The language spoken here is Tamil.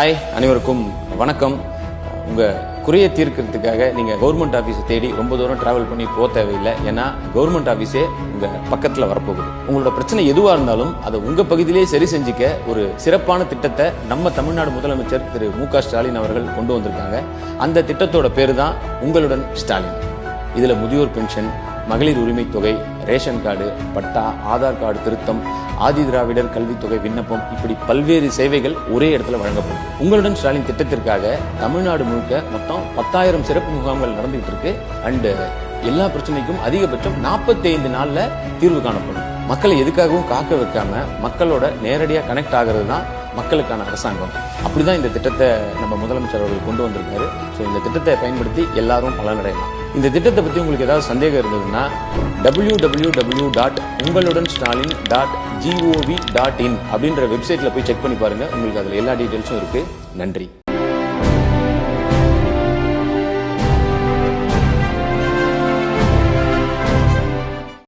ஹாய் அனைவருக்கும் வணக்கம். உங்கள் குறையை தீர்க்கிறதுக்காக நீங்கள் கவர்மெண்ட் ஆஃபீஸை தேடி ரொம்ப தூரம் ட்ராவல் பண்ணி போக தேவையில்லை. ஏன்னா கவர்மெண்ட் ஆஃபீஸே உங்கள் பக்கத்தில் வரப்போகுது. உங்களோட பிரச்சனை எதுவாக இருந்தாலும் அதை உங்கள் பகுதியிலேயே சரி செஞ்சுக்க ஒரு சிறப்பான திட்டத்தை நம்ம தமிழ்நாடு முதலமைச்சர் திரு மு க ஸ்டாலின் அவர்கள் கொண்டு வந்திருக்காங்க. அந்த திட்டத்தோட பேர் தான் உங்களுடன் ஸ்டாலின். இதில் முதியோர் பென்ஷன் மகளிர் உரிமை தொகை ration card patta Aadhaar card திருத்தம் ஆதி திராவிடர் கல்வித்தொகை விண்ணப்பம் இப்படி பல்வேறு சேவைகள் ஒரே இடத்துல வழங்கப்படும். உங்களுடன் ஸ்டாலின் திட்டத்திற்காக தமிழ்நாடு முழுக்க மொத்தம் பத்தாயிரம் சிறப்பு முகாம்கள் நடந்துகிட்டு இருக்கு. அண்ட் எல்லா பிரச்சனைக்கும் அதிகபட்சம் 45 நாள்ல தீர்வு காணப்படும். மக்களை எதுக்காகவும் காக்க வைக்காம மக்களோட நேரடியாக கனெக்ட் ஆகிறது தான் மக்களுக்கான அரசாங்கம். அப்படிதான் இந்த திட்டத்தை நம்ம முதலமைச்சர் அவர்கள் கொண்டு வந்திருக்காரு. ஸோ இந்த திட்டத்தை பயன்படுத்தி எல்லாரும் பலனடையலாம். இந்த திட்டத்தை பற்றி உங்களுக்கு ஏதாவது சந்தேகம் இருந்ததுன்னா டபிள்யூ டபிள்யூ டபிள்யூ டாட் உங்களுடன் Stalin dot GOV dot in அப்படின்ற வெப்சைட்ல போய் செக் பண்ணி பாருங்க. உங்களுக்கு அதில் எல்லா டீட்டெயில்ஸும் இருக்கு. நன்றி.